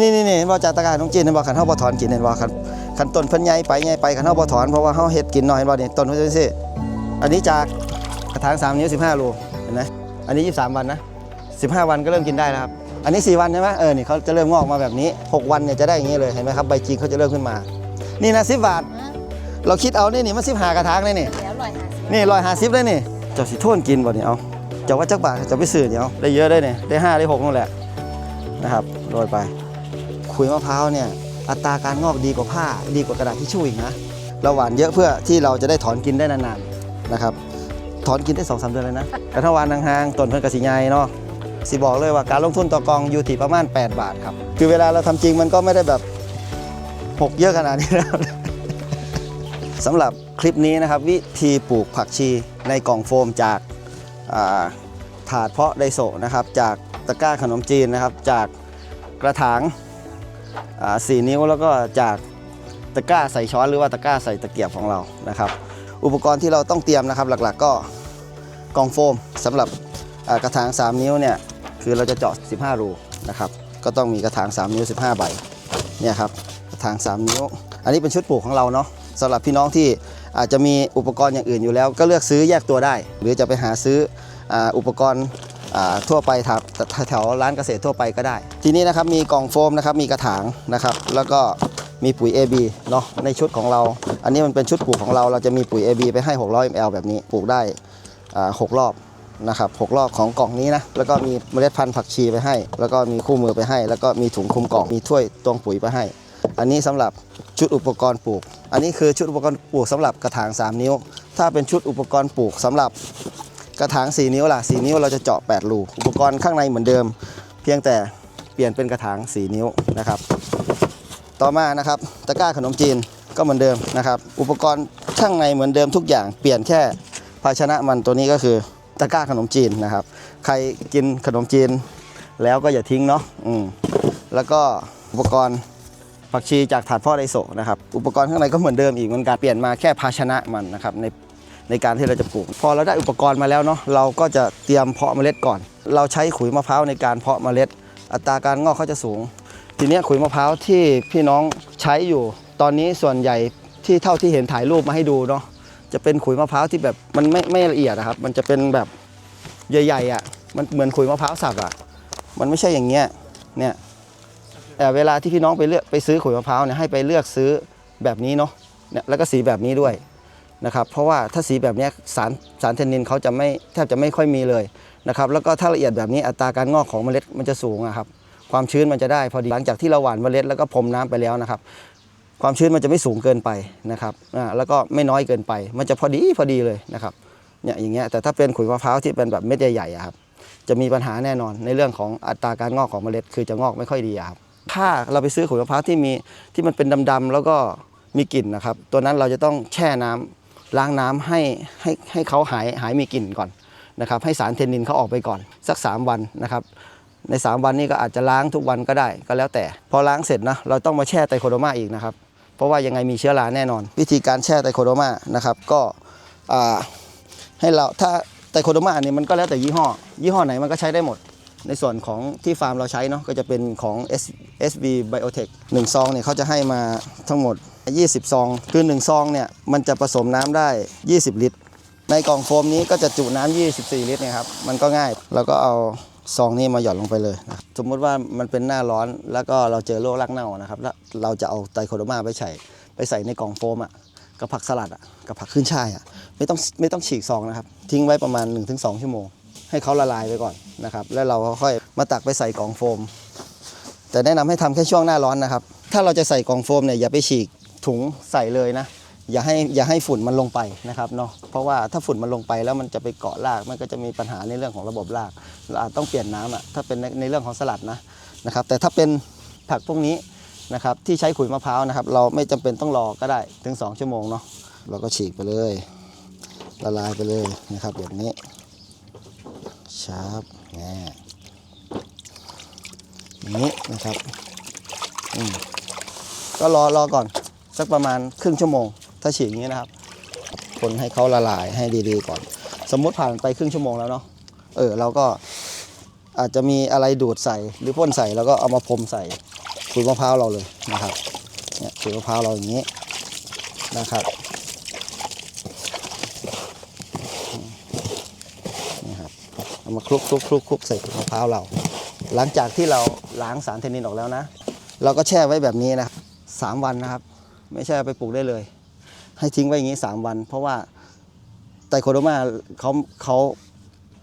นี่นี่นี่เห็นบ่จากตะกร้ารน้องจีนเห็นบ่คันเฮาบ่ถอนกินเห็นบ่คันคันต้นเพิ่นใหญ่ไปใหญ่ไปคันเฮาบ่ถอนเพราะว่าเฮาเฮ็ดกินน้อยเห็นบ่นี่ต้นเพิ่นจังซี่อันนี้จากกระถาง3นิ้ว15โลเห็นไหมอันนี้ 23 วันนะ 15 วันก็เริ่มกินได้แล้วครับ อันนี้ 4 วันใช่ไหมเออนี่เขาจะเริ่มงอกมาแบบนี้ 6 วันเนี่ยจะได้อย่างนี้เลยเห็นไหมครับใบจริงเขาจะเริ่มขึ้นมา นี่นะ10บาทเราคิดเอานี่นี่มัน15กระถางเลยนี่เดี๋ยวลอยหาสินี่ร้อยห้าสิบเลยนี่เจ้าสิโทนกินบ่นี่เอาเจ้าว่าจักบาทเจ้าไปซื้อเนี่ยเอาได้เยอะได้เนี่ยได้ห้าได้หกนั่นแหละนะครับโรยไป ขุยมะพร้าวเนี่ยอัตราการงอกดีกว่าผ้าดีกว่ากระดาษทิชชู่อีกนะเราหวานเยอะเพื่อที่เราจะได้ถอนกินได้นานๆนะครับถอนกินได้สองสามเดือนเลยนะแต่ถ้าหวานห่างๆต้นเพิ่นกระสีใหญ่เนาะสิบอกเลยว่าการลงทุนต่อกองอยู่ที่ประมาณ 8 บาทครับคือเวลาเราทำจริงมันก็ไม่ได้แบบหกเยอะขนาดนี้นะสำหรับคลิปนี้นะครับ วิธีปลูกผักชีในกล่องโฟมจากาถาดเพาะไดโซนะครับ จากตะกร้าขนมจีนนะครับ จากกระถาง สี่นิ้วแล้วก็จากตะกร้าใส่ช้อนหรือว่าตะกร้าใส่ตะเกียบของเรานะครับ อุปกรณ์ที่เราต้องเตรียมนะครับ หลักๆก็กองโฟมสำหรับกระถาง 3 นิ้วเนี่ยคือเราจะเจาะ 15 รูนะครับก็ต้องมีกระถาง 3 นิ้ว 15 ใบเนี่ยครับกระถาง 3 นิ้ว อันนี้เป็นชุดปลูกของเราเนาะสำหรับพี่น้องที่อาจจะมีอุปกรณ์อย่างอื่นอยู่แล้ว ก็เลือกซื้อแยกตัวได้ หรือจะไปหาซื้ออ,อุปกรณ์ ทั่วไปครับแถวร้านเกษตรทั่วไปก็ได้ ทีนี้นะครับมีกล่องโฟมนะครับมีกระถางนะครับ แล้วก็มีปุ๋ย AB เนาะในชุดของเรา อันนี้มันเป็นชุดปลูกของเราเราจะมีปุ๋ย AB ไปให้ 600 ml แบบนี้ปลูกได้หกรอบนะครับหกรอบของกล่องนี้นะแล้วก็มีเมล็ดพันธุ์ผักชีไปให้ แล้วก็มีคู่มือไปให้ แล้วก็มีถุงคุมกล่องมีถ้วยตวงปุ๋ยไปให้ อันนี้สำหรับชุดอุปกรณ์ปลูก อันนี้คือชุดอุปกรณ์ปลูกสำหรับกระถาง 3 นิ้ว ถ้าเป็นชุดอุปกรณ์ปลูกสำหรับ กระถาง 4 นิ้วล่ะ 4 นิ้วเราจะเจาะ 8 รู อุปกรณ์ข้างในเหมือนเดิม เพียงแต่เปลี่ยนเป็นกระถาง 4 นิ้วนะครับ ต่อมานะครับตะกร้าขนมจีนก็เหมือนเดิมนะครับ อุปกรณ์ข้างในเหมือนเดิมทุกอย่างเปลี่ยนแค่ภาชนะมันตัวนี้ก็คือตะกร้าขนมจีนนะครับ ใครกินขนมจีนแล้วก็อย่าทิ้งเนาะอืมแล้วก็อุปกรณ์ผักชีจากถาดพ่อไดโซนะครับ อุปกรณ์ข้างในก็เหมือนเดิมอีกเหมือนกันเปลี่ยนมาแค่ภาชนะมันนะครับใน ในการที่เราจะปลูก พอเราได้อุปกรณ์มาแล้วเนาะเราก็จะเตรียมเพาะเมล็ดก่อน เราใช้ขุยมะพร้าวในการเพาะเมล็ด อัตราการงอกเขาจะสูง ทีนี้ขุยมะพร้าวที่พี่น้องใช้อยู่ ตอนนี้ส่วนใหญ่ที่เท่าที่เห็นถ่ายรูปมาให้ดูเนาะจะเป็นขุยมะพร้าวที่แบบมันไม่ไม่ละเอียดนะครับ มันจะเป็นแบบใหญ่ๆอะมันเหมือนขุยมะพร้าวสับอะมันไม่ใช่อย่างเงี้ยเนี่ยแต่เวลาที่พี่น้องไปเลือกไปซื้อขุยมะพร้าวเนี่ยให้ไปเลือกซื้อแบบนี้เนาะเนี่ยแล้วก็สีแบบนี้ด้วย นะครับเพราะว่าถ้าสีแบบนี้สารสารเทนนินเขาจะไม่แทบจะไม่ค่อยมีเลยนะครับแล้วก็ถ้าละเอียดแบบนี้อัตราการงอกของเมล็ดมันจะสูงครับความชื้นมันจะได้พอดีหลังจากที่เราหว่านเมล็ดแล้วก็พรมน้ำไปแล้วนะครับ ความชื้นมันจะไม่สูงเกินไปนะครับอ่าแล้วก็ไม่น้อยเกินไป มันจะพอดีพอดีเลยนะครับเนี่ยอย่างเงี้ยแต่ถ้าเป็นขุยมะพร้าวที่เป็นแบบเม็ดใหญ่ๆครับจะมีปัญหาแน่นอนในเรื่องของอัตราการงอกของเมล็ด คือจะงอกไม่ค่อยดีครับถ้าเราไปซื้อขุยมะพร้าวที่มีที่มันเป็นดำๆแล้วก็มีกลิ่นนะครับ ตัวนั้นเราจะต้องแช่น้ำ ล้างน้ำให้ให้ให้เขาหายหายมีกลิ่นก่อนนะครับให้สารเทนนินเขาออกไปก่อนสัก 3 วันนะครับใน 3 วันนี้ก็อาจจะล้างทุกวันก็ได้ก็แล้วแต่ พอล้างเสร็จนะเราต้องมาแช่ไตโคโดมาอีกนะครับ เพราะว่ายังไงมีเชื้อราแน่นอน วิธีการแช่ไตโคโดมานะครับก็ให้เราถ้าไตโคโดมาเนี่ยมันก็แล้วแต่ยี่ห้อ ยี่ห้อไหนมันก็ใช้ได้หมด ในส่วนของที่ฟาร์มเราใช้เนาะก็จะเป็นของ S SB Biotech 1 ซองเนี่ยเขาจะให้มาทั้งหมด 20 ซอง คือ 1 ซองเนี่ยมันจะผสมน้ำได้ 20 ลิตร ในกล่องโฟมนี้ก็จะจุน้ำ24 ลิตรนะครับ มันก็ง่าย เราก็เอาซองนี้มาหย่อนลงไปเลยนะสมมติว่ามันเป็นหน้าร้อนแล้วก็เราเจอโรครากเน่านะครับแล้วเราจะเอาไตรโคโดมาไปใส่ไปใส่ในกล่องโฟมอะกับผักสลัดอะกับผักขึ้นช่ายอะไม่ต้องไม่ต้องฉีกซองนะครับ ทิ้งไว้ประมาณ 1-2 ชั่วโมง ให้เขาละลายไปก่อนนะครับ แล้วเราค่อยมาตักไปใส่กล่องโฟม แต่แนะนำให้ทำแค่ช่วงหน้าร้อนนะครับ ถ้าเราจะใส่กล่องโฟมเนี่ยอย่าไปฉีกถุงใส่เลยนะ อย่าให้อย่าให้ฝุ่นมันลงไปนะครับเนาะ เพราะว่าถ้าฝุ่นมันลงไปแล้วมันจะไปเกาะราก มันก็จะมีปัญหาในเรื่องของระบบรากเราอาจต้องเปลี่ยนน้ำอะ ถ้าเป็นในในเรื่องของสลัดนะนะครับ แต่ถ้าเป็นผักพวกนี้นะครับที่ใช้ขุยมะพร้าวนะครับ เราไม่จำเป็นต้องรอก็ได้ถึง 2 ชั่วโมงเนาะ เราก็ฉีกไปเลย ละลายไปเลยนะครับแบบนี้ ชาร์ปแง่อย่างนี้นะครับอืมก็รอรอก่อนสักประมาณครึ่งชั่วโมง ถ้าฉีกอย่างนี้นะครับ คนให้เขาละลายให้ดีๆก่อน สมมุติผ่านไปครึ่งชั่วโมงแล้วเนาะเออเราก็อาจจะมีอะไรดูดใส่หรือพ่นใส่แล้วก็เอามาพรมใส่ขุยมะพร้าวเราเลยนะครับเนี่ยขุยมะพร้าวเราอย่างนี้นะครับนี่ครับ เอามาคลุกคลุกคลุกคลุกใส่มะพร้าวเรา หลังจากที่เราล้างสารเทนนินออกแล้วนะ เราก็แช่ไว้แบบนี้นะสามวันนะครับ ไม่ใช่ไปปลูกได้เลย ให้ทิ้งไว้อย่างนี้ 3 วัน เพราะว่าไตโคโดมาเขาเขา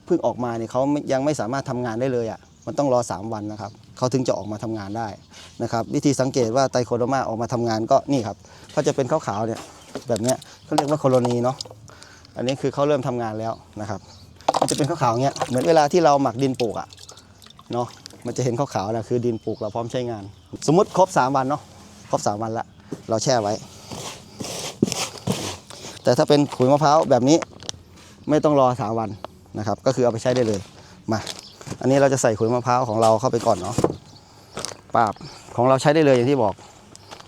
เพิ่งออกมาเนี่ยเขายังไม่สามารถทำงานได้เลยอะ่ะมันต้องรอ 3 วันนะครับเขาถึงจะออกมาทำงานได้นะครับ วิธีสังเกตว่าไตโคโดมาออกมาทำงานก็นี่ครับเขาจะเป็นขาวๆเนี่ยแบบเนี้ยเขาเรียกว่าโคโลนีเนาะอันนี้คือเขาเริ่มทำงานแล้วนะครับ มันจะเป็นขาวๆเงี้ยเหมือนเวลาที่เราหมักดินปลูกอะเนาะมันจะเห็นขาวๆนะคือดินปลูกเราพร้อมใช้งาน สมมติครบ 3 วันเนาะครบ 3 วันละเราแช่ไว้ แต่ถ้าเป็นขุยมะพร้าวแบบนี้ไม่ต้องรอสามวันนะครับ ก็คือเอาไปใช้ได้เลยมาอันนี้เราจะใส่ขุยมะพร้าวของเราเข้าไปก่อนเนาะปาบของเราใช้ได้เลยอย่างที่บอก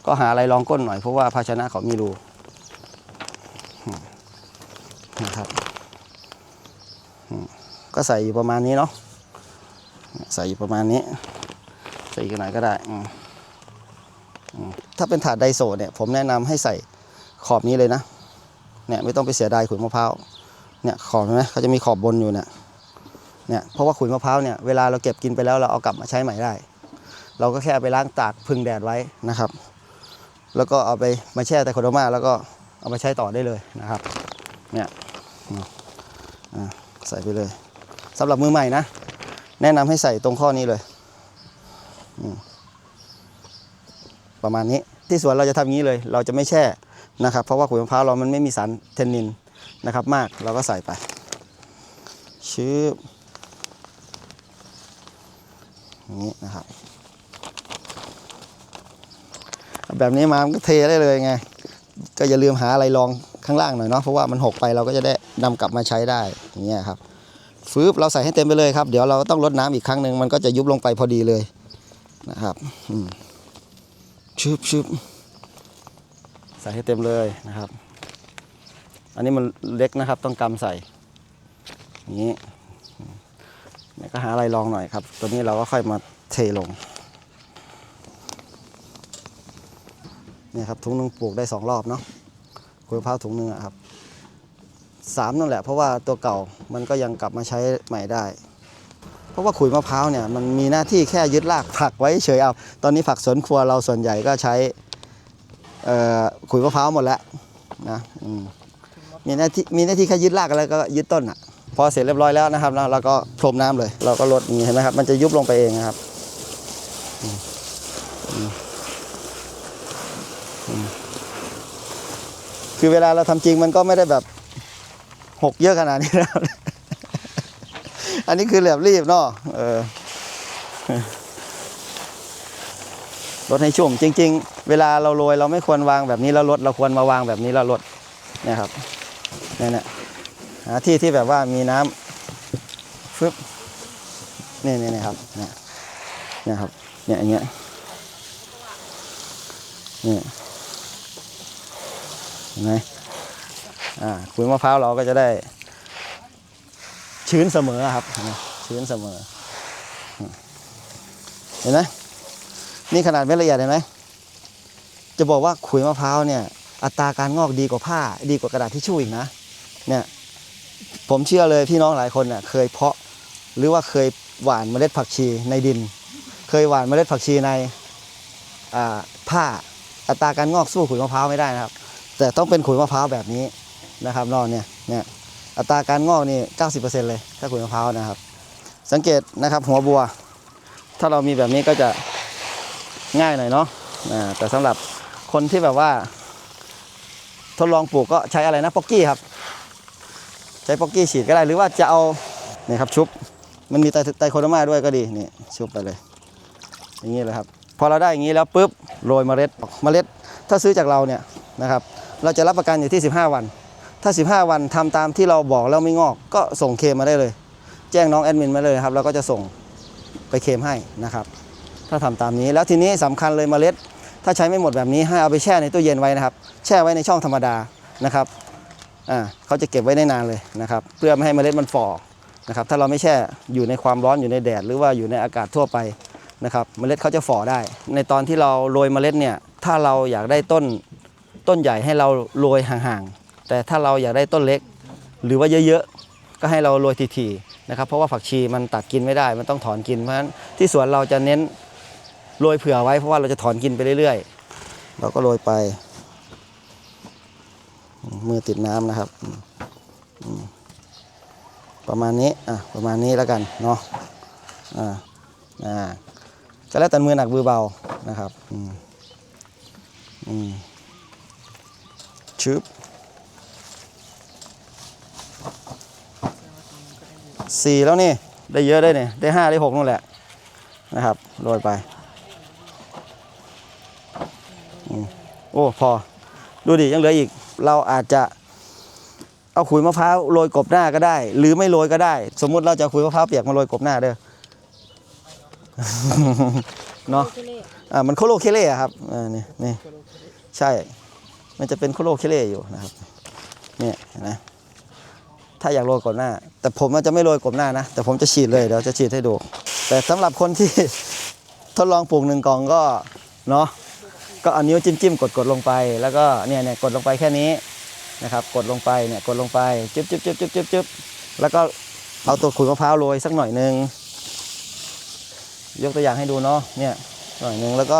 ก็หาอะไรรองก้นหน่อยเพราะว่าภาชนะเขามีรูนะครับ ก็ใส่อยู่ประมาณนี้เนาะใส่อยู่ประมาณนี้ ใส่อีกหน่อยก็ได้ ถ้าเป็นถาดไดโซเนี่ยผมแนะนำให้ใส่ขอบนี้เลยนะเนี่ยไม่ต้องไปเสียดายขุยมะพร้าวเนี่ยขอบเห็นไหมเขาจะมีขอบบนอยู่เนี่ยเนี่ยเพราะว่าขุยมะพร้าวเนี่ยเวลาเราเก็บกินไปแล้วเราเอากลับมาใช้ใหม่ได้ เราก็แค่เอาไปล้างตากพึ่งแดดไว้นะครับ แล้วก็เอาไปมาแช่ไตโคโดมาแล้วก็เอาไปใช้ต่อได้เลยนะครับเนี่ยอ่า ใส่ไปเลยสำหรับมือใหม่นะ แนะนำให้ใส่ตรงข้อนี้เลย ประมาณนี้ที่สวนเราจะทำอย่างนี้เลย เราจะไม่แช่นะครับ เพราะว่าขุยมะพร้าวเรามันไม่มีสารเทนนินนะครับ มากเราก็ใส่ไปชื้อนี้นะครับ แบบนี้มามันก็เทได้เลยไง ก็อย่าลืมหาอะไรรอง ข้างล่างหน่อยเนาะเพราะว่ามันหกไปเราก็จะได้นำกลับมาใช้ได้อย่างเงี้ยครับฟืบเราใส่ให้เต็มไปเลยครับ เดี๋ยวเราต้องลดน้ำอีกครั้งหนึ่งมันก็จะยุบลงไปพอดีเลยนะครับชึบชึบใส่ให้เต็มเลยนะครับ อันนี้มันเล็กนะครับ ต้องกำใส่นี้เนี่ยก็หาอะไรรองหน่อยครับ ตัวนี้เราก็ค่อยมาเทลงเนี่ยครับถุงนึงปลูกได้สองรอบเนาะ ขุยมะพร้าวถุงหนึงอะครับสามนั่นแหละเพราะว่าตัวเก่ามันก็ยังกลับมาใช้ใหม่ได้ เพราะว่าขุยมะพร้าวเนี่ยมันมีหน้าที่แค่ยึดรากผักไว้เฉยเอาตอนนี้ผักสวนครัวเราส่วนใหญ่ก็ใช้ขุยมะพร้าวหมดแล้วนะมมีหน้าที่มีหน้าที่แค่ยึดรากแล้วก็ยึดต้นอะพอเสร็จเรียบร้อยแล้วนะครับแล้วเราก็พรมน้ำเลย เราก็ลดอย่างนี้เห็นไหมครับมันจะยุบลงไปเองนะครับอืมอืมอืม คือเวลาเราทำจริงมันก็ไม่ได้แบบหกเยอะขนาดนี้นะครับอันนี้คือแบบรีบเนาะเออลดให้ชุ่มจริง ๆ เวลาเราโรยเราไม่ควรวางแบบนี้แล้วลดเราควรมาวางแบบนี้แล้วลดเนี่ยครับเนี่ยเนี่ยหาที่ที่แบบว่ามีน้ำฟึบนี่นี่นครับเนี่ยครับเนี่ยอย่างเงี้ยนี่ เห็นไหมอ่าขุยมะพร้าวเราก็จะได้ ชื้นเสมอครับชื้นเสมอ เห็นไหมนี่ขนาดไม่ละเอียดเห็นไหมจะบอกว่าขุยมะพร้าวเนี่ย อัตราการงอกดีกว่าผ้า ดีกว่ากระดาษทิชชู่อีกนะเนี่ยผมเชื่อเลยพี่น้องหลายคนเนี่ยเคยเพาะหรือว่าเคยหว่านเมล็ดผักชีในดิน เคยหว่านเมล็ดผักชีในผ้าอัตราการงอกสู้ขุยมะพร้าวไม่ได้นะครับ แต่ต้องเป็นขุยมะพร้าวแบบนี้นะครับนอนเนี่ยเนี่ยอัตราการงอกนี่ 90%เลยถ้าขุยมะพร้าวนะครับ สังเกตนะครับหัวบัว ถ้าเรามีแบบนี้ก็จะง่ายหน่อยเนาะแต่สำหรับคนที่แบบว่า ทดลองปลูกก็ใช้อะไรนะป๊อกกี้ครับ ใช้ป๊อกกี้ฉีดก็ได้หรือว่าจะเอาเนี่ยครับชุบมันมีไตไตโคโดมาด้วยก็ดีนี่ชุบไปเลย อย่างนี้เลยครับ พอเราได้อย่างนี้แล้วปุ๊บโรยเมล็ดเมล็ด ถ้าซื้อจากเราเนี่ยนะครับ เราจะรับประกันอยู่ที่ 15 วัน ถ้า 15 วันทำตามที่เราบอกแล้วไม่งอก ก็ส่งเคมมาได้เลย แจ้งน้องแอดมินมาเลยครับเราก็จะส่งไปเคมให้นะครับ ถ้าทำตามนี้แล้วทีนี้สำคัญเลยเมล็ด ถ้าใช้ไม่หมดแบบนี้ให้เอาไปแช่ในตู้เย็นไว้นะครับ แช่ไว้ในช่องธรรมดานะครับอ่าเขาจะเก็บไว้ได้นานเลยนะครับ เพื่อไม่ให้เมล็ดมันฝ่อนะครับ ถ้าเราไม่แช่อยู่ในความร้อนอยู่ในแดด หรือว่าอยู่ในอากาศทั่วไปนะครับ เมล็ดเขาจะฝ่อได้ ในตอนที่เราโรยเมล็ดเนี่ย ถ้าเราอยากได้ต้น ต้นใหญ่ให้เราโรยห่างๆ แต่ถ้าเราอยากได้ต้นเล็ก หรือว่าเยอะๆ ก็ให้เราโรยทีๆนะครับ เพราะว่าผักชีมันตัดกินไม่ได้ มันต้องถอนกิน เพราะฉะนั้นที่สวนเราจะเน้นโรยเผื่อไว้เพราะว่าเราจะถอนกินไปเรื่อยๆ เราก็โรยไป มือติดน้ำนะครับ ประมาณนี้ อะ ประมาณนี้แล้วกัน เนาะ อ่า อ่าก็แล้วแต่มือหนักมือเบานะครับ อืมอืม ชึบสี่แล้วนี่ ได้เยอะได้เนี่ยได้ห้าได้หกนู่นแหละนะครับโรยไปโอ้พอ ดูดิ ยังเหลืออีก เราอาจจะเอาขุยมะพร้าวโรยกบหน้าก็ได้ หรือไม่โรยก็ได้ สมมุติเราจะขุยมะพร้าวเปียกมาโรยกบหน้าเด้อเนาะอ่ามันโคโลเคเล่ครับอ่านี่นี่ใช่ มันจะเป็นโคโลเคเล่อยู่นะครับเนี่ยนะถ้าอยากโรยกบหน้า แต่ผมมันจะไม่โรยกบหน้านะ แต่ผมจะฉีดเลยเดี๋ยวจะฉีดให้ดู แต่สำหรับคนที่ทดลองปลูกหนึ่งกล่องก็เนาะก็เอานิ้วจิ้มจิ้มกดกดลงไป แล้วก็เนี่ยเนี่ยกดลงไปแค่นี้นะครับ กดลงไปเนี่ยกดลงไปจึ๊บจึ๊บจึ๊บจึ๊บจึ๊บจึ๊บแล้วก็เอาตัวขุยมะพร้าวโรยสักหน่อยหนึงยกตัวอย่างให้ดูเนาะเนี่ยหน่อยหนึงแล้วก็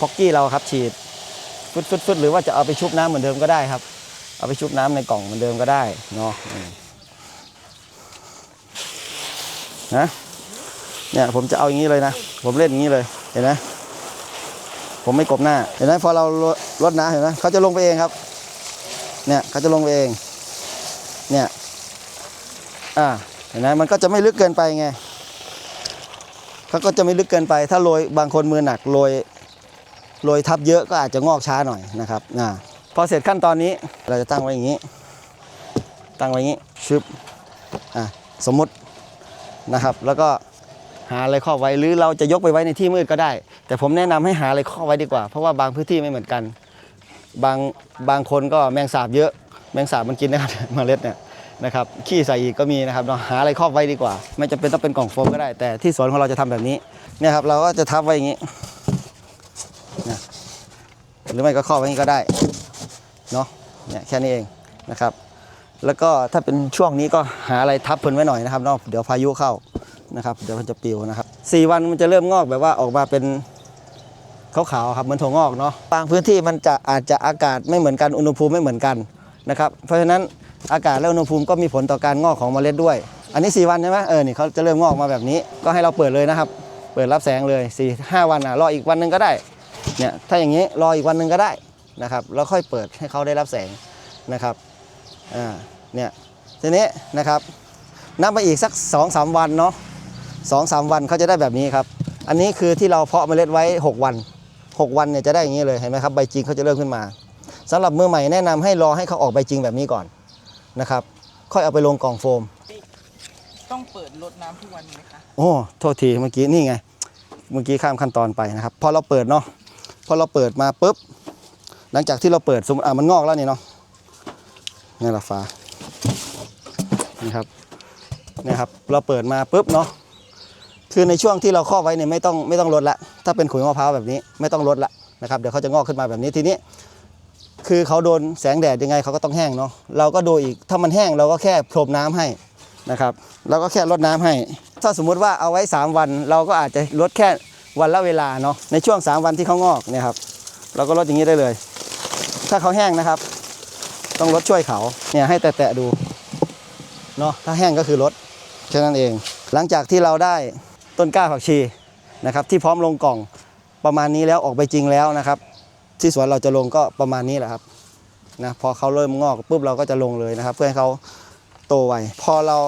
พ็อกกี้เราครับฉีด ฟึดฟึดฟึดหรือว่าจะเอาไปชุบน้ำเหมือนเดิมก็ได้ครับ เอาไปชุบน้ำในกล่องเหมือนเดิมก็ได้เนาะนะเนี่ยผมจะเอาอย่างนี้เลยนะ ผมเล่นอย่างนี้เลยเห็นไหมผมไม่กบหน้าเห็นไหมพอเราลดน้ำเห็นไหมเขาจะลงไปเองครับ เนี่ยเขาจะลงไปเอง เนี่ยอ่าเห็นไหมมันก็จะไม่ลึกเกินไปไงเขาก็จะไม่ลึกเกินไป ถ้าโรยบางคนมือหนักโรย โรยทับเยอะก็อาจจะงอกช้าหน่อยนะครับอ่าพอเสร็จขั้นตอนนี้เราจะตั้งไว้อย่างนี้ ตั้งไว้อย่างนี้ชึบอะสมมตินะครับ แล้วก็หาอะไรครอบไว้หรือเราจะยกไปไว้ในที่มืดก็ได้ แต่ผมแนะนำให้หาอะไรครอบไว้ดีกว่า เพราะว่าบางพื้นที่ไม่เหมือนกัน บางบางคนก็แมงสาบเยอะ แมงสาบมันกินนะครับเมล็ดเนี่ยนะครับขี้ใส่อีกก็มีนะครับเราหาอะไรครอบไว้ดีกว่า ไม่จำเป็นต้องเป็นกล่องโฟมก็ได้ แต่ที่สวนของเราจะทำแบบนี้เนี่ยครับเราก็จะทับไว้อย่างนี้ หรือไม่ก็ครอบไว้อย่างนี้ก็ได้เนาะเนี่ยแค่นี้เองนะครับ แล้วก็ถ้าเป็นช่วงนี้ก็หาอะไรทับเพิ่นไว้หน่อยนะครับเนาะเดี๋ยวพายุเข้านะครับ เดี๋ยวมันจะปิวนะครับสี่วันมันจะเริ่มงอกแบบว่าออกมาเป็นขาวๆครับเหมือนถั่วงอกเนาะบางพื้นที่มันจะอาจจะอากาศไม่เหมือนกันอุณหภูมิไม่เหมือนกันนะครับ เพราะฉะนั้นอากาศและอุณหภูมิก็มีผลต่อการงอกของเมล็ดด้วย อันนี้ 4 วันใช่ไหมเออนี่เขาจะเริ่มงอกมาแบบนี้ ก็ให้เราเปิดเลยนะครับ เปิดรับแสงเลย4 5วันอะรออีกวันหนึ่งก็ได้ เนี่ยถ้าอย่างนี้รออีกวันหนึ่งก็ได้นะครับแล้วค่อยเปิดให้เขาได้รับแสงนะครับอ่าเนี่ยทีนี้นะครับนับไปอีกสัก2อสวันเนาะสองสามวันเขาจะได้แบบนี้ครับ อันนี้คือที่เราเพาะเมล็ดไว้ 6 วัน 6 วันเนี่ยจะได้อย่างนี้เลยเห็นไหมครับใบจริงเขาจะเริ่มขึ้นมาสำหรับมือใหม่แนะนำให้รอให้เขาออกใบจริงแบบนี้ก่อนนะครับ ค่อยเอาไปลงกล่องโฟม ต้องเปิดรดน้ำทุกวันไหมคะโอ้โทษทีเมื่อกี้นี่ไง เมื่อกี้ข้ามขั้นตอนไปนะครับพอเราเปิดเนาะ พอเราเปิดมาปุ๊บ หลังจากที่เราเปิดสมมติอะมันงอกแล้วนี่เนาะนี่แหละฟ้านี่ครับนี่ครับ เราเปิดมาปุ๊บเนาะคือในช่วงที่เราครอบไว้เนี่ยไม่ต้องไม่ต้องลดละ ถ้าเป็นขุยมะพร้าวแบบนี้ไม่ต้องลดละนะครับเดี๋ยวเขาจะงอกขึ้นมาแบบนี้ทีนี้ คือเขาโดนแสงแดดยังไงเขาก็ต้องแห้งเนาะเราก็ดูอีกถ้ามันแห้งเราก็แค่พรมน้ำให้นะครับเราก็แค่ลดน้ำให้ ถ้าสมมุติว่าเอาไว้ 3 วัน เราก็อาจจะลดแค่ วันละเวลาเนาะในช่วง 3 วันที่เขางอกเนี่ยครับเราก็ลดอย่างนี้ได้เลย ถ้าเขาแห้งนะครับ ต้องลดช่วยเขาเนี่ยให้แตะๆดูเนาะถ้าแห้งก็คือลดแค่นั้นเอง หลังจากที่เราได้ต้นกล้าผักชีนะครับที่พร้อมลงกล่องประมาณนี้แล้วออกไปจริงแล้วนะครับ ที่สวนเราจะลงก็ประมาณนี้แหละครับนะพอเขาเริ่มงอกปุ๊บเราก็จะลงเลยนะครับ เพื่อให้เขาโตไวพอเรา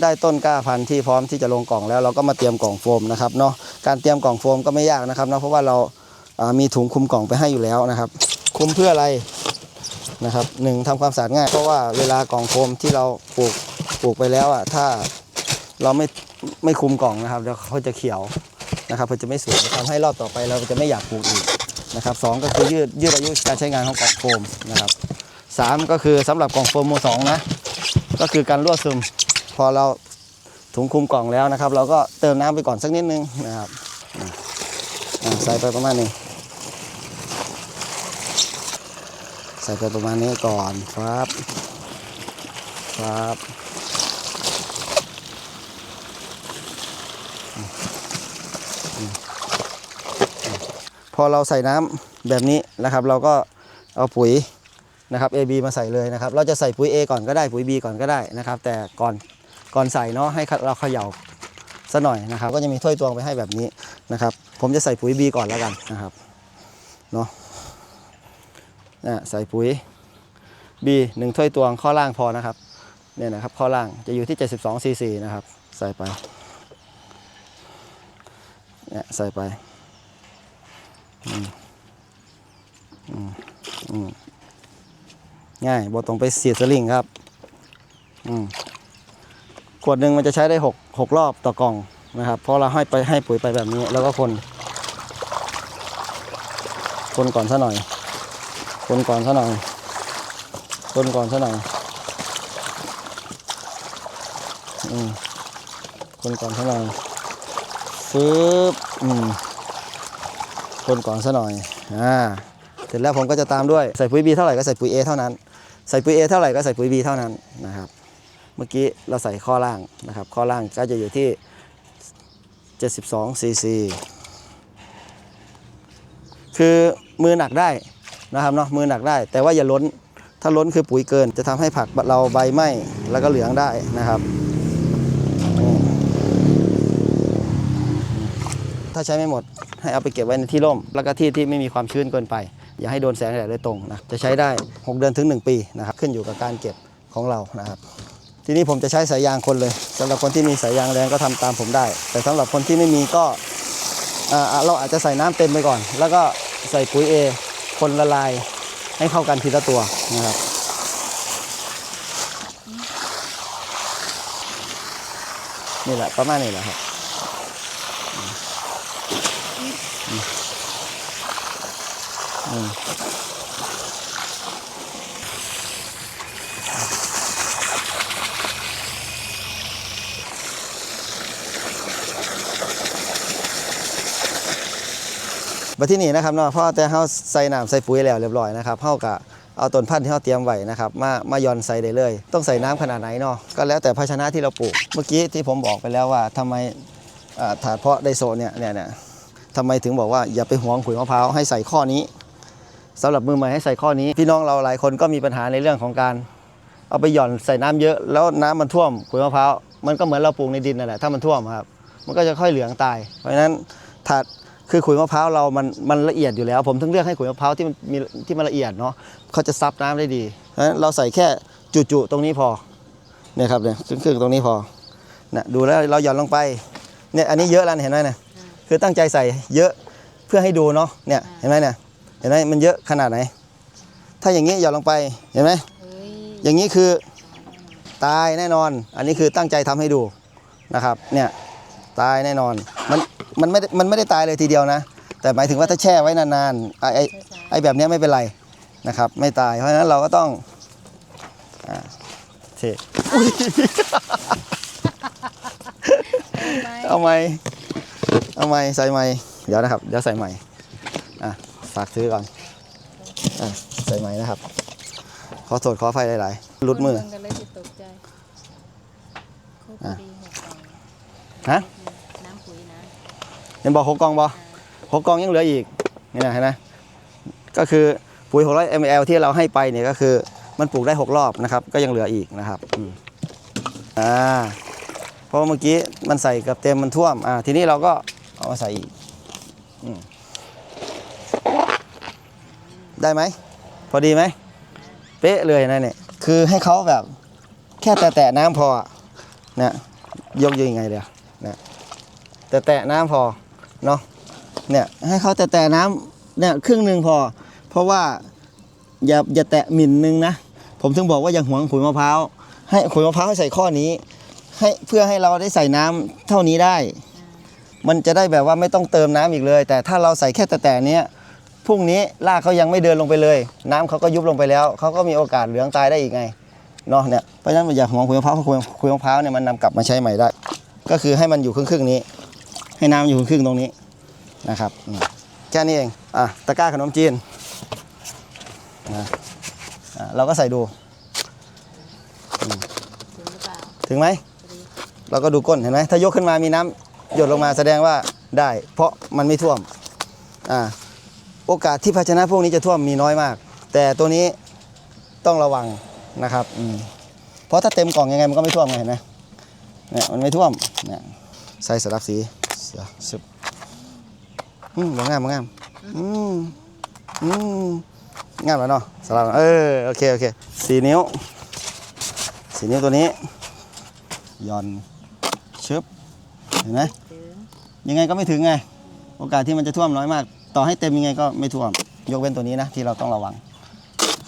ได้ต้นกล้าพันธุ์ที่พร้อมที่จะลงกล่องแล้วเราก็มาเตรียมกล่องโฟมนะครับเนาะการเตรียมกล่องโฟมก็ไม่ยากนะครับเนาะเพราะว่าเรามีถุงคุมกล่องไปให้อยู่แล้วนะครับ คุมเพื่ออะไรนะครับหนึ่งทำความสะอาดง่าย เพราะว่าเวลากล่องโฟมที่เราปลูกปลูกไปแล้วอะถ้าเราไม่ไม่คุมกล่องนะครับเดี๋ยวเขาจะเขียวนะครับเขาจะไม่สวยทำให้รอบต่อไปเราจะไม่อยากปลูกอีกนะครับสองก็คือยืดยืดอายุการใช้งานของกล่องโฟมนะครับสามก็คือสำหรับกล่องโฟมโมสองนะก็คือการรั่วซึม พอเราถุงคุมกล่องแล้วนะครับ เราก็เติมน้ำไปก่อนสักนิดนึงนะครับใส่ไปประมาณนี้ใส่ไปประมาณนี้ก่อนครับครับพอเราใส่น้ำแบบนี้นะครับ เราก็เอาปุ๋ยนะครับ AB มาใส่เลยนะครับ เราจะใส่ปุ๋ย A ก่อนก็ได้ปุ๋ย B ก่อนก็ได้นะครับ แต่ก่อน ก่อนใส่เนาะให้เราเขย่าซะหน่อยนะครับ ก็จะมีถ้วยตวงไปให้แบบนี้นะครับ ผมจะใส่ปุ๋ย B ก่อนแล้วกันนะครับเนาะนะใส่ปุ๋ย B หนึ่งถ้วยตวงข้อล่างพอนะครับเนี่ยนะครับข้อล่างจะอยู่ที่ 72 cc นะครับ ใส่ไปเนี่ยใส่ไปง่ายบอตรงไปเสียดสลิงครับ อืม ขวดหนึ่งมันจะใช้ได้6 6รอบต่อกล่องนะครับเพราะเราให้ไปให้ปุ๋ยไปแบบนี้แล้วก็คน คนก่อนซะหน่อย คนก่อนซะหน่อย คนก่อนซะหน่อยอืมคนก่อนซะหน่อยฟืบอืมคนก่อนซะหน่อยอ่าเสร็จแล้วผมก็จะตามด้วยใส่ปุ๋ย B เท่าไหร่ก็ใส่ปุ๋ย A เท่านั้น ใส่ปุ๋ย A เท่าไหร่ก็ใส่ปุ๋ย B เท่านั้นนะครับ เมื่อกี้เราใส่ข้อล่างนะครับ ข้อล่างก็จะอยู่ที่ 72 cc คือมือหนักได้นะครับเนาะมือหนักได้ แต่ว่าอย่าล้นถ้าล้นคือปุ๋ยเกิน จะทำให้ผักเราใบไหม้แล้วก็เหลืองได้นะครับ ถ้าใช้ไม่หมดให้เอาไปเก็บไว้ในที่ร่ม แล้วก็ที่ที่ไม่มีความชื้นเกินไป อย่าให้โดนแสงแดดโดยตรงนะจะใช้ได้ 6 เดือนถึง 1 ปีนะครับขึ้นอยู่กับการเก็บของเรานะครับ ทีนี้ผมจะใช้สายยางคนเลยสำหรับคนที่มีสายยางแรงก็ทำตามผมได้ แต่สำหรับคนที่ไม่มีก็เราอาจจะใส่น้ำเต็มไปก่อน แล้วก็ใส่ปุ๋ยเอคนละลายให้เข้ากันทีละตัวนะครับนี่แหละประมาณนี้แหละครับอืมอืมอืม มาที่นี่นะครับเนาะเพราะแต่เฮาใส่น้ำใส่ปุ๋ยแล้วเรียบร้อยนะครับเฮากับเอาต้นพันธุ์ที่เฮาเตรียมไว้นะครับมามาหย่อนใส่ได้เลย ต้องใส่น้ำขนาดไหนเนาะก็แล้วแต่ภาชนะที่เราปลูก เมื่อกี้ที่ผมบอกไปแล้วว่าทำไมถาดเพาะไดโซเนี่ยเนี่ยเนี่ยทำไมถึงบอกว่าอย่าไปหวงขุยมะพร้าวให้ใส่ข้อนี้สำหรับมือใหม่ให้ใส่ข้อนี้พี่น้องเราหลายคนก็มีปัญหาในเรื่องของการ เอาไปหย่อนใส่น้ำเยอะ แล้วน้ำมันท่วมขุยมะพร้าวมันก็เหมือนเราปลูกในดินนั่นแหละถ้ามันท่วมครับมันก็จะค่อยเหลืองตาย เพราะฉะนั้นถาด คือขุยมะพร้าวเรามันมันละเอียดอยู่แล้ว ผมถึงเลือกให้ขุยมะพร้าวที่มันมีที่มันละเอียดเนาะเขาจะซับน้ำได้ดีเพราะฉะนั้นเราใส่แค่จุๆตรงนี้พอเนี่ยครับเนี่ยครึ่งๆตรงนี้พอนะดูแล้วเราหย่อนลงไปเนี่ยอันนี้เยอะแล้วเห็นไหมเนี่ยคือตั้งใจใส่เยอะเพื่อให้ดูเนาะเนี่ยเห็นไหมเนี่ยเห็นไหมมันเยอะขนาดไหน ถ้าอย่างนี้หย่อนลงไปเห็นไหมอย่างนี้คือตายแน่นอน อันนี้คือตั้งใจทำให้ดูนะครับเนี่ยตายแน่นอนมัน มันไม่ได้มันไม่ได้ตายเลยทีเดียวนะ แต่หมายถึงว่าถ้าแช่ไว้นานๆไอ้ไอ้ไอ้แบบเนี้ยไม่เป็นไรนะครับ ไม่ตายเพราะฉะนั้นเราก็ต้องอ่าเทอุ๊ยเอาไหมเอาไหมใส่ไหมเดี๋ยวนะครับ เดี๋ยวใส่ใหม่อะฝากซื้อก่อนอะใส่ใหม่นะครับ ขอโทษขออภัยหลายๆหลุดมือ คนเบิ่งกันเลยสิตกใจโคตรดีหกกล่องฮะน้ำปุ๋ยนะ เห็นบอกหกกองบอหกกองยังเหลืออีกนี่นะเห็นไหมก็คือปุ๋ย 600 ml ที่เราให้ไปเนี่ยก็คือมันปลูกได้ 6 รอบนะครับ ก็ยังเหลืออีกนะครับอ่าเพราะเมื่อกี้มันใส่กับเต็มมันท่วมอ่าทีนี้เราก็เอามาใส่อีกอได้ไหม พอดีไหม เป๊ะเลยนะเนี่ย คือให้เขาแบบแค่แตะน้ำพออะยกยังไงเดี๋ยวนี่แตะน้ำพอ เนาะเนี่ยให้เขาแตะๆน้ำเนี่ยครึ่งหนึ่งพอ เพราะว่าอย่าอย่าแตะหมิ่นนึงนะผมถึงบอกว่าอย่าหวงขุยมะพร้าวให้ขุยมะพร้าวให้ใส่ข้อนี้ ให้เพื่อให้เราได้ใส่น้ำเท่านี้ได้ มันจะได้แบบว่าไม่ต้องเติมน้ำอีกเลย แต่ถ้าเราใส่แค่แต่ๆเนี้ยพรุ่งนี้รากเขายังไม่เดินลงไปเลย น้ำเขาก็ยุบลงไปแล้วเขาก็มีโอกาสเหลืองตายได้อีกไงเนาะเนี่ยเพราะฉะนั้นอย่าหวงขุยมะพร้าวเพราะขุยมะพร้าวเนี่ยมันนำกลับมาใช้ใหม่ได้ ก็คือให้มันอยู่ครึ่งๆนี้ ให้น้ำอยู่ครึ่งตรงนี้นะครับ แค่นี้เองอะตะกร้าขนมจีนนะอะเราก็ใส่ดู ถึงไหม เราก็ดูก้นเห็นไหมถ้ายกขึ้นมามีน้ำหยดลงมาแสดงว่าได้ เพราะมันไม่ท่วมอ่าโอกาสที่ภาชนะพวกนี้จะท่วมมีน้อยมาก แต่ตัวนี้ต้องระวังนะครับอืมเพราะถ้าเต็มกล่องยังไงมันก็ไม่ท่วมไงเห็นไหมเนี่ยมันไม่ท่วมเนี่ยใส่สลับสี สือซึบอืมบ่งามบ่งามอืมอืมงามแล้วเนาะสลับเออโอเคโอเคสี่นิ้วสี่นิ้วตัวนี้ย่อนชึบเห็นไหมถึงยังไงก็ไม่ถึงไง โอกาสที่มันจะท่วมน้อยมาก ต่อให้เต็มยังไงก็ไม่ท่วม ยกเว้นตัวนี้นะ ที่เราต้องระวัง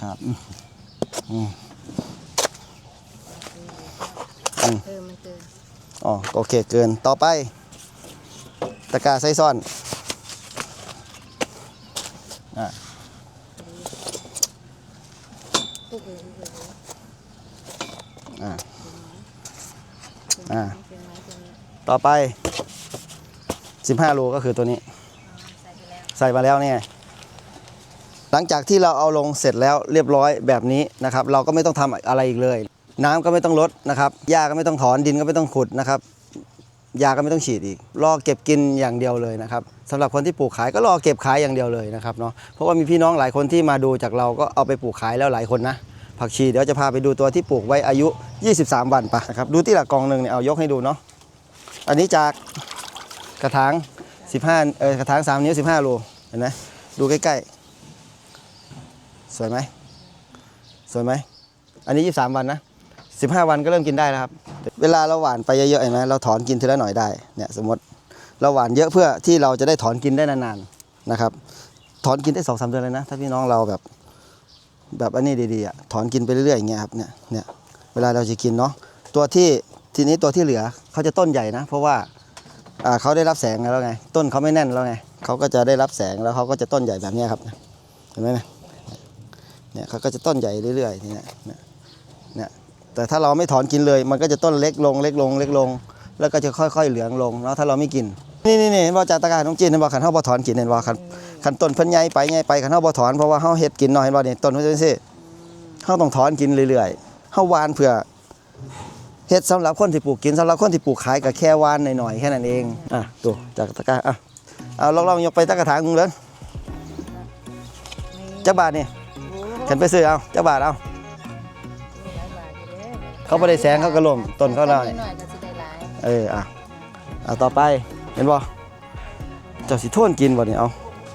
ครับอืมอืมเออมันเกินอ๋อโอเคเกินต่อไป ตะกร้าไส้ซ่อนอะปุ๊บเออเออเอออะอะเป็นไหมตัวนี้ต่อไป 15 โลก็คือตัวนี้ใส่ไปแล้วใส่มาแล้วเนี่ยหลังจากที่เราเอาลงเสร็จแล้วเรียบร้อยแบบนี้นะครับ เราก็ไม่ต้องทำอะไรอีกเลย น้ำก็ไม่ต้องลดนะครับหญ้าก็ไม่ต้องถอนดินก็ไม่ต้องขุดนะครับ ยาก็ไม่ต้องฉีดอีก รอเก็บกินอย่างเดียวเลยนะครับสำหรับคนที่ปลูกขายก็รอเก็บขายอย่างเดียวเลยนะครับเนาะเพราะว่ามีพี่น้องหลายคนที่มาดูจากเราก็เอาไปปลูกขายแล้วหลายคนนะผักชีเดี๋ยวจะพาไปดูตัวที่ปลูกไว้อายุ 23 วันปะนะครับดูที่หลักกองหนึ่งเนี่ยเอายกให้ดูเนาะอันนี้จากกระถาง 15เออกระถาง 3 นิ้ว 15โลเห็นไหมดูใกล้ๆ สวยไหมสวยไหมอันนี้ 23 วันนะ 15 วันก็เริ่มกินได้แล้วครับ เวลาเราหวานไปเยอะๆเห็นไหมเราถอนกินทีละหน่อยได้เนี่ยสมมติเราหวานเยอะเพื่อที่เราจะได้ถอนกินได้นานๆนะครับ ถอนกินได้สองสามเดือนเลยนะ ถ้าพี่น้องเราแบบแบบอันนี้ดีๆอะถอนกินไปเรื่อยๆอย่างเงี้ยครับเนี่ยเนี่ยเวลาเราจะกินเนาะตัวที่ทีนี้ตัวที่เหลือเขาจะต้นใหญ่นะ เพราะว่าอ่าเขาได้รับแสงแล้วไง ต้นเขาไม่แน่นแล้วไงเขาก็จะได้รับแสงแล้วเขาก็จะต้นใหญ่แบบนี้ครับเห็นไหมเนี่ยเนี่ยเขาก็จะต้นใหญ่เรื่อยๆทีเนี้ยเนี่ย แต่ถ้าเราไม่ถอนกินเลย มันก็จะต้นเล็กลงเล็กลงเล็กลง แล้วก็จะค่อยๆเหลืองลงเนาะถ้าเราไม่กิน นี่นี่นี่เห็นบ่จากตะการน้องจีนเห็นบ่ขันเฮาบ่ถอนกินเห็นบ่ขันขันต้นเพิ่นใหญ่ไปใหญ่ไปขันเฮาบ่ถอนเพราะว่าเฮาเฮ็ดกินเนาะเห็นบ่นี่ต้นเพิ่นจังซี่เฮาต้องถอนกินเรื่อยๆเฮาวานเพื่อเฮ็ดสำหรับคนที่ปลูกกินสำหรับคนที่ปลูกขายก็แค่วานหน่อยๆแค่นั้นเองอะดูจากตะกร้าอะเอาลองๆยกไปตะกระถางนึงเลยจักบาทนี่โอ้ฉันไปซื้อเอาจักบาทเอา เด้อเขาบ่ได้แสงเขาก็ล่มต้นเขาน้อยหน่อยก็สิได้หลายเอออะเอาต่อไปเห็นบ่เจ้าสิโทนกินบ่นี่เอา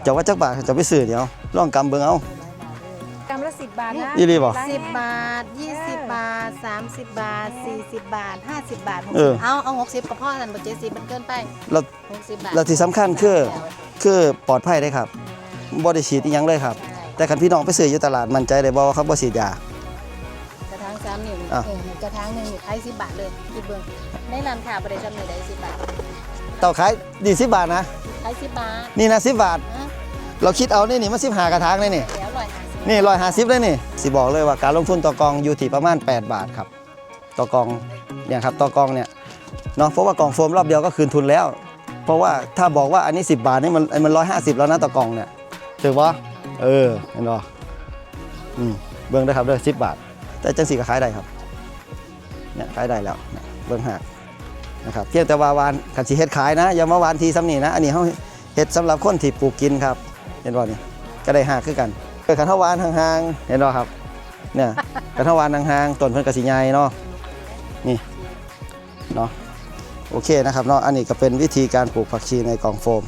เจ้าว่าจักบาทเจ้าไปซื้อนี่เอาลองกำเบิ่งเอา กำละสิบบาทนะอีหลีบ่ สิบบาทยี่สิบบาทสามสิบบาทสี่สิบบาทห้าสิบบาทเออเอาเอาหกสิบก็พอสันบ่เจ็ดสิบมันเกินไปแล้ว หกสิบบาทแล้วที่สำคัญคือ คือปลอดภัยได้ครับบ่ได้ฉีดอีหยังเลยครับ แต่คันพี่น้องไปซื้ออยู่ตลาดมั่นใจได้บ่ว่าเขาบ่ฉีดยา อะเออกระถางหนึ่งนี่ขายสิบบาทเลยคิดเบิ่งในร้านค้าบ่ได้จำหน่ายได้สิบบาทเต่าขายดี10บาทนะ ขายสิบบาทนี่นะ10บาท นะเราคิดเอานี่นี่มัน15กระถางเลยนี่ แล้วร้อยห้าสิบนี่150เลยนี่ สิบอกเลยว่าการลงทุนต่อกองอยู่ที่ประมาณ 8 บาทครับ ต่อกองเนี่ยครับต่อกองเนี่ยเนาะเพราะว่ากองโฟมรอบเดียวก็คืนทุนแล้ว เพราะว่าถ้าบอกว่าอันนี้ 10 บาทนี่มันมัน150แล้วนะต่อกองเนี่ยถือว่าเออเห็นบ่อืมเบิ่งได้ครับเด้อ10บาท แต่จังสีก็ขายได้ครับ เนี่ยขายได้แล้วเนี่ยเบิ่งหักนะครับเพียงแต่ว่าวานขันสิเฮ็ดขายนะอย่ามาวานทีซ้ำนี่นะอันนี้เฮาเฮ็ดสำหรับคนที่ปลูกกินครับ เห็นบ่นี่ก็ได้หักคือกันเกิดขันเฮาวานห่างๆเห็นบ่ครับเนี่ยขันเฮาวานห่างๆต้นเพิ่นก็สิใหญ่เนาะนี่เนาะโอเคนะครับเนาะอันนี้ก็เป็นวิธีการปลูกผักชีในกล่องโฟม